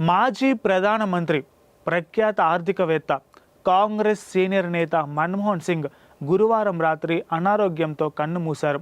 మాజీ ప్రధానమంత్రి ప్రఖ్యాత ఆర్థికవేత్త కాంగ్రెస్ సీనియర్ నేత మన్మోహన్ సింగ్ గురువారం రాత్రి అనారోగ్యంతో కన్నుమూశారు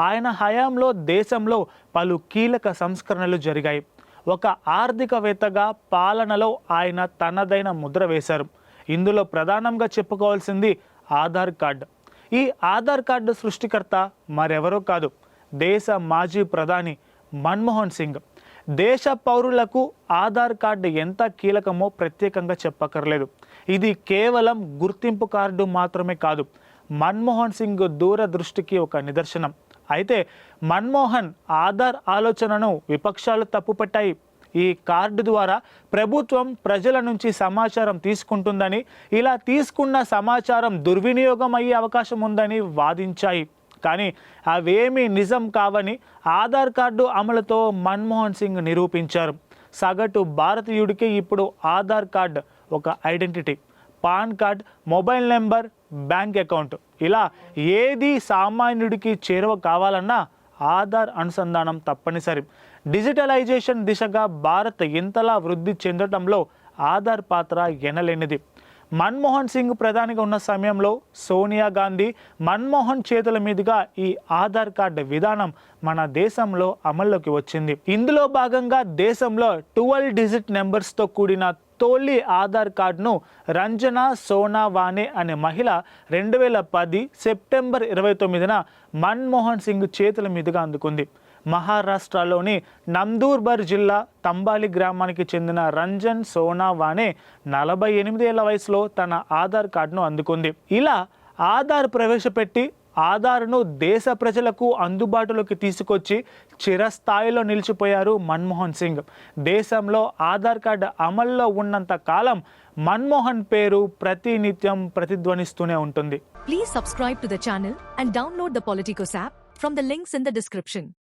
ఆయన హయాంలో దేశంలో పలు కీలక సంస్కరణలు జరిగాయి. ఒక ఆర్థికవేత్తగా పాలనలో ఆయన తనదైన ముద్ర వేశారు. ఇందులో ప్రధానంగా చెప్పుకోవాల్సింది ఆధార్ కార్డు. ఈ ఆధార్ కార్డు సృష్టికర్త మరెవరో కాదు దేశ మాజీ ప్రధాని మన్మోహన్ సింగ్. దేశ పౌరులకు ఆధార్ కార్డు ఎంత కీలకమో ప్రత్యేకంగా చెప్పక్కర్లేదు. ఇది కేవలం గుర్తింపు కార్డు మాత్రమే కాదు మన్మోహన్ సింగ్ దూరదృష్టికి ఒక నిదర్శనం. అయితే మన్మోహన్ ఆధార్ ఆలోచనను విపక్షాలు తప్పుపట్టాయి. ఈ కార్డు ద్వారా ప్రభుత్వం ప్రజల నుంచి సమాచారం తీసుకుంటుందని ఇలా తీసుకున్న సమాచారం దుర్వినియోగం అయ్యే అవకాశం ఉందని వాదించాయి. కానీ అవేమీ నిజం కావని ఆధార్ కార్డు అమలుతో మన్మోహన్ సింగ్ నిరూపించారు. సగటు భారతీయుడికి ఇప్పుడు ఆధార్ కార్డ్ ఒక identity. PAN card mobile number bank account. ఇలా ఏది సామాన్యుడికి చేరువ కావాలన్నా ఆధార్ అనుసంధానం తప్పనిసరి. డిజిటలైజేషన్ దిశగా భారత్ ఇంతలా వృద్ధి చెందడంలో ఆధార్ పాత్ర ఎనలేనిది. మన్మోహన్ సింగ్ ప్రధానిగా ఉన్న సమయంలో సోనియా గాంధీ మన్మోహన్ చేతుల మీదుగా ఈ ఆధార్ కార్డు విధానం మన దేశంలో అమల్లోకి వచ్చింది. ఇందులో భాగంగా దేశంలో ట్వెల్వ్ డిజిట్ నెంబర్స్తో కూడిన తోలి ఆధార్ కార్డును రంజన సోనావానే అనే మహిళ రెండు వేల పది సెప్టెంబర్ ఇరవై తొమ్మిదిన మన్మోహన్ సింగ్ చేతుల మీదుగా అందుకుంది. మహారాష్ట్రలోని నందూర్బర్ జిల్లా తంబాలి గ్రామానికి చెందిన రంజన్ సోనావానే నలభై ఎనిమిది ఏళ్ళ వయసులో తన ఆధార్ కార్డును అందుకుంది. ఇలా ఆధార్ ప్రవేశపెట్టి ఆధార్ను దేశ ప్రజలకు అందుబాటులోకి తీసుకొచ్చి చిరస్థాయిలో నిలిచిపోయారు మన్మోహన్ సింగ్. దేశంలో ఆధార్ కార్డు అమల్లో ఉన్నంత కాలం మన్మోహన్ పేరు ప్రతినిత్యం ప్రతిధ్వనిస్తూనే ఉంటుంది. Please subscribe to the channel and download the Politicos app from the links in the description